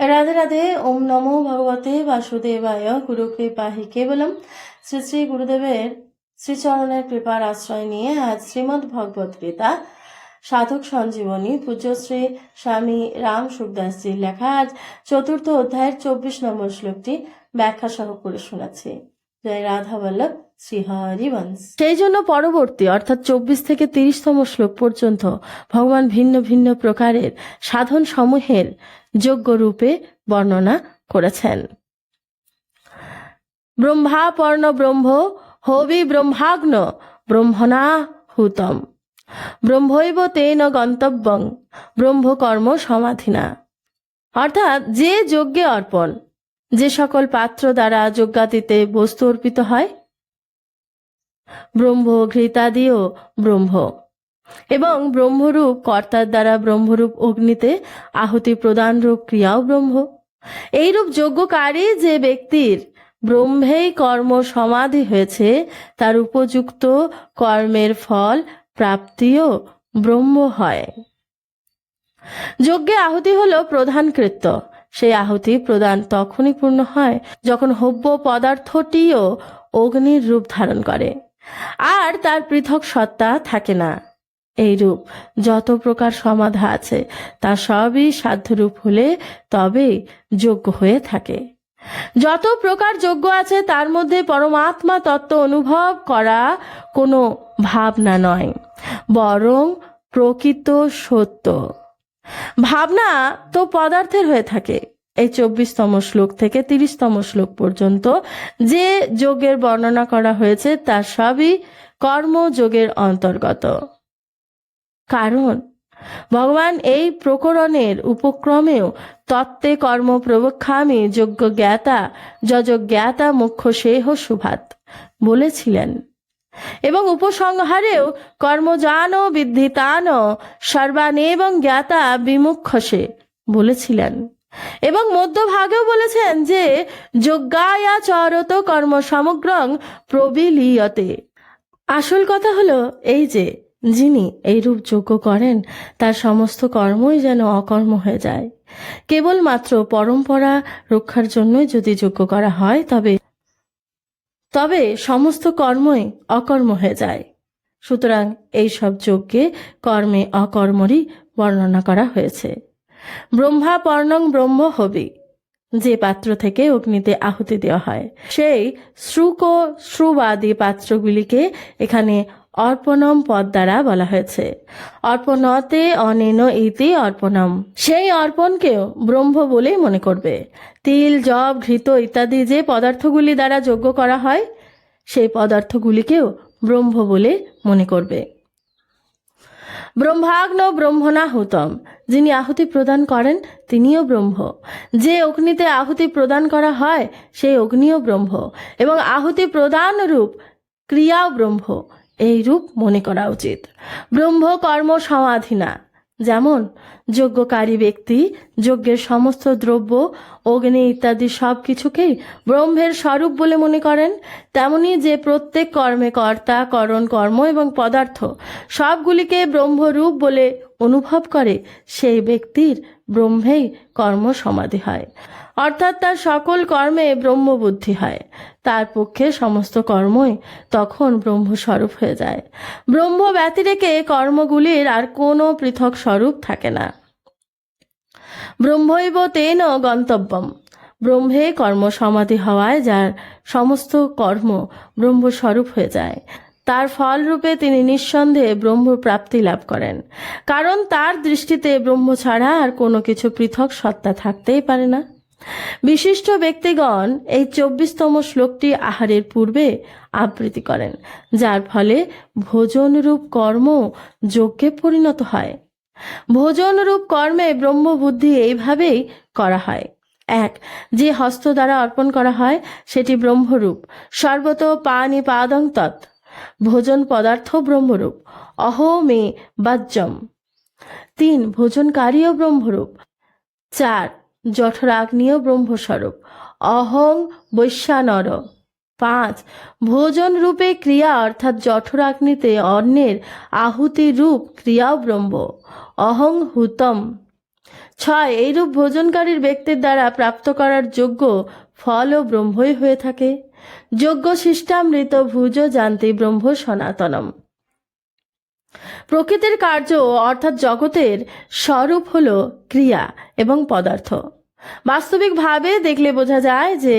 রাধে রাধে, ওম নমো ভগবতে বাসুদেবায় গুরু কৃপা হি কেবলম শ্রী শ্রী গুরুদেবের শ্রীচরণের কৃপার আশ্রয় নিয়ে আজ শ্রীমদ্ ভগবত গীতা, সাধক সঞ্জীবনী পূজ্যশ্রী স্বামী রাম সুখদাসজির লেখা আজ চতুর্থ অধ্যায়ের চব্বিশ নম্বর শ্লোকটি ব্যাখ্যা সহ করে শোনাচ্ছি। জয় রাধা বল্লভ সেই জন্য পরবর্তী, অর্থাৎ চব্বিশ থেকে তিরিশতম শ্লোক পর্যন্ত ভগবান ভিন্ন ভিন্ন প্রকারের সাধন সমূহের যোগ্য রূপে বর্ণনা করেছেন। ব্রহ্মাপর্ণ ব্রহ্ম হবি ব্রহ্মাগ্ন ব্রহ্মণা হুতম। ব্রহ্মৈব তেন গন্তব্যং ব্রহ্মকর্ম সমাধিনা। অর্থাৎ যে যজ্ঞে অর্পণ, যে সকল পাত্র দ্বারা যজ্ঞাতিতে বস্তু অর্পিত হয়, ব্রহ্ম ঘৃতাদিও ব্রহ্ম। এবং ব্রহ্মরূপ, কর্তার দ্বারা ব্রহ্মরূপ অগ্নিতে আহুতি প্রদান রূপ ক্রিয়াও ব্রহ্ম। এইরূপ যজ্ঞকারী যে ব্যক্তির ব্রহ্মেই কর্ম সমাধি হয়েছে, তার উপযুক্ত কর্মের ফল প্রাপ্তিও ব্রহ্ম হয়। যজ্ঞে আহুতি হলো প্রধান কৃত্য সেই আহুতি প্রদান তখনই পূর্ণ হয় যখন হব্য পদার্থটিও অগ্নির রূপ ধারণ করে। আর তার পৃথক সত্তা থাকে না। এই রূপ যত প্রকার সমাধা আছে, তা সবই সাধ্যরূপ হলে তবেই যোগ্য হয়ে থাকে। যত প্রকার যোগ্য আছে, তার মধ্যে পরমাত্মা তত্ত্ব অনুভব করা কোনো ভাবনা নয়, বরং প্রকৃত সত্য। ভাবনা তো পদার্থের হয়ে থাকে। এই চব্বিশতম শ্লোক থেকে তিরিশতম শ্লোক পর্যন্ত যে যোগের বর্ণনা করা হয়েছে, তা সবই কর্মযোগের অন্তর্গত। কারণ ভগবান এই প্রকরণের উপক্রমেও তত্ত্বে কর্ম প্রবক্ষামী যোগ্য জ্ঞাতা যজ জ্ঞাতা মুখ্য সেহ সুভাত বলেছিলেন। এবং উপসংহারেও কর্মজান বিদ্ধিতান সর্বানেবং জ্ঞাতা বিমুখ সে বলেছিলেন। এবং মধ্যভাগেও বলেছেন যে যজ্ঞায়া চরত কর্ম সমগ্রং প্রবিলীয়তে। আসল কথা হলো এই যে যিনি এইরূপ যোগ্য করেন, তার সমস্ত কর্মই যেন অকর্ম হয়ে যায়। কেবলমাত্র পরম্পরা রক্ষার জন্যই যদি যোগ্য করা হয়, তবে তবে সমস্ত কর্মই অকর্ম হয়ে যায়। সুতরাং এই সব যজ্ঞে কর্মে অকর্মরই বর্ণনা করা হয়েছে। ব্রহ্মা পর্ণং ব্রহ্ম হবি, যে পাত্র থেকে অগ্নিতে আহুতি দেওয়া হয়। সেই শ্রুক শ্রুবাদী পাত্রগুলিকে এখানে অর্পণম পদ দ্বারা বলা হয়েছে। অর্পণতে অনেন ইতি অর্পণম। সেই অর্পণকেও ব্রহ্ম বলেই মনে করবে। তিল জব ঘৃত ইত্যাদি যে পদার্থগুলি দ্বারা যোগ্য করা হয়, সেই পদার্থগুলিকেও ব্রহ্ম বলে মনে করবে। ব্রহ্মাগ্ন ব্রহ্মণা হুতম যিনি আহুতি প্রদান করেন, তিনিও ব্রহ্ম। যে অগ্নিতে আহুতি প্রদান করা হয়, সেই অগ্নিও ব্রহ্ম। এবং আহুতি প্রদান রূপ ক্রিয়াও ব্রহ্ম। এই রূপ মনে করা উচিত। ব্রহ্ম কর্ম সমাধিনা। যেমন, যজ্ঞকারী ব্যক্তি যজ্ঞের সমস্ত দ্রব্য, অগ্নি ইত্যাদি সব কিছুকেই ব্রহ্মের স্বরূপ বলে মনে করেন। তেমনি যে প্রত্যেক কর্মে কর্তা, করণ, কর্ম এবং পদার্থ সবগুলিকে ব্রহ্মরূপ বলে অনুভব করে, সেই ব্যক্তির ব্রহ্মেই কর্ম সমাধি হয়। অর্থাৎ তার সকল কর্মে ব্রহ্মবুদ্ধি হয়। তার পক্ষে সমস্ত কর্মই তখন ব্রহ্মস্বরূপ হয়ে যায়। ব্রহ্ম ব্যতিরেকে কর্মগুলির আর কোনো পৃথক স্বরূপ থাকে না। ব্রহ্মৈব তেন গন্তব্যম। ব্রহ্মে কর্ম সমাধি হওয়ায় যার সমস্ত কর্ম ব্রহ্মস্বরূপ হয়ে যায়। তার ফল রূপে তিনি নিঃসন্দেহে ব্রহ্ম প্রাপ্তি লাভ করেন। কারণ তার দৃষ্টিতে ব্রহ্ম ছাড়া আর কোনো কিছু পৃথক সত্তা থাকতেই পারে না। বিশিষ্ট ব্যক্তিগণ এই চব্বিশতম শ্লোকটি আহারের পূর্বে আবৃত্তি করেন, যার ফলে ভোজনরূপ কর্ম যজ্ঞে পরিণত হয়। ভোজনরূপ কর্মে ব্রহ্মবুদ্ধি এইভাবেই করা হয়। এক, যে হস্ত দ্বারা অর্পণ করা হয়, সেটি ব্রহ্মরূপ, সর্বত পানি পাদং তৎ, ভোজন পদার্থ ব্রহ্মরূপ, অহ মে বাজ্যম। তিন, ভোজনকারীও ব্রহ্মরূপ। চার জঠরাগ্নিও ব্রহ্মস্বরূপ। অহং বৈশ্যানর। পাঁচ ভোজন রূপে ক্রিয়া, অর্থাৎ জঠরাগ্নিতে অন্যের আহুতি রূপ ক্রিয়াও ব্রহ্ম। অহং হুতম। ছয়, এইরূপ ভোজনকারীর ব্যক্তির দ্বারা প্রাপ্ত করার যোগ্য ফলও ব্রহ্মই হয়ে থাকে। যোগ্য শিষ্টামৃত ভুজ জানতি ব্রহ্ম সনাতনম। প্রকৃতির কার্য অর্থাৎ জগতের স্বরূপ হল ক্রিয়া এবং পদার্থ। বাস্তবিকভাবে দেখলে বোঝা যায় যে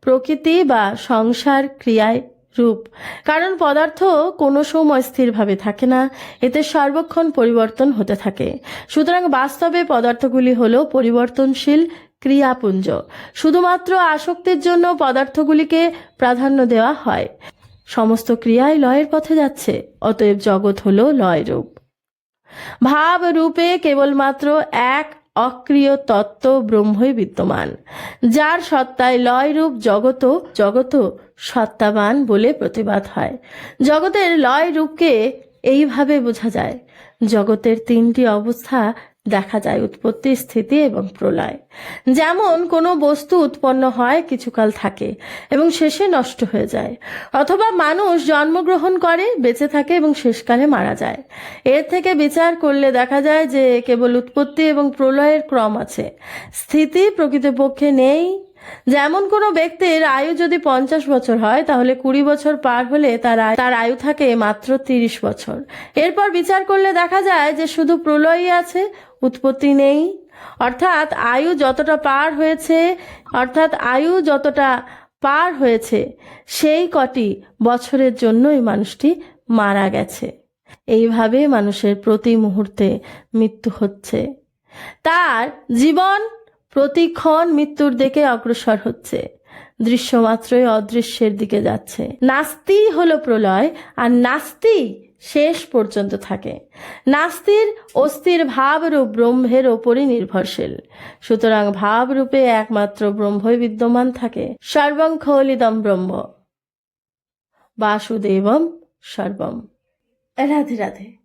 প্রকৃতি বা সংসার ক্রিয়ায় রূপ। কারণ পদার্থ কোনো সময় স্থিরভাবে থাকে না, এতে সর্বক্ষণ পরিবর্তন হতে থাকে। সুতরাং বাস্তবে পদার্থগুলি হল পরিবর্তনশীল ক্রিয়াপুঞ্জ। শুধুমাত্র আসক্তির জন্য পদার্থগুলিকে প্রাধান্য দেওয়া হয়। সমস্ত ক্রিয়াই লয়ের পথে যাচ্ছে, অতএব জগৎ হল লয় রূপ। ভাব রূপে কেবলমাত্র এক অক্রিয় তত্ত্ব ব্রহ্মই বিদ্যমান, যার সত্তায় লয় রূপ জগত জগত সত্তাবান বলে প্রতিবাদ হয়। জগতের লয় রূপকে এইভাবে বোঝা যায়, জগতের তিনটি অবস্থা দেখা যায় উৎপত্তি, স্থিতি এবং প্রলয়। যেমন কোনো বস্তু উৎপন্ন হয়, কিছুকাল থাকে এবং শেষে নষ্ট হয়ে যায়। অথবা মানুষ জন্মগ্রহণ করে, বেঁচে থাকে এবং শেষকালে মারা যায়। এর থেকে বিচার করলে দেখা যায় যে কেবল উৎপত্তি এবং প্রলয়ের ক্রম আছে। স্থিতি প্রকৃতপক্ষে নেই যেমন কোনো ব্যক্তির আয়ু যদি পঞ্চাশ বছর হয়, তাহলে কুড়ি বছর পার হলে তার আয়- তার আয়ু থাকে মাত্র তিরিশ বছর। এরপর বিচার করলে দেখা যায় যে শুধু প্রলয়ই আছে, উৎপত্তি নেই। অর্থাৎ আয়ু যতটা পার হয়েছে, অর্থাৎ আয়ু যতটা পার হয়েছে, সেই কটি বছরের জন্যই মানুষটি মারা গেছে। এইভাবে মানুষের প্রতি মুহূর্তে মৃত্যু হচ্ছে। তার জীবন প্রতিক্ষণ মৃত্যুর দিকে অগ্রসর হচ্ছে। দৃশ্যমাত্রই অদৃশ্যের দিকে যাচ্ছে। নাস্তি হলো প্রলয়, আর নাস্তি শেষ পর্যন্ত থাকে। নাস্তির অস্থির ভাবরূপ ব্রহ্মের ওপরই নির্ভরশীল। সুতরাং ভাবরূপে একমাত্র ব্রহ্মই বিদ্যমান থাকে। সর্বং খলিদম ব্রহ্ম। বাসুদেবম সর্বম। রাধে রাধে।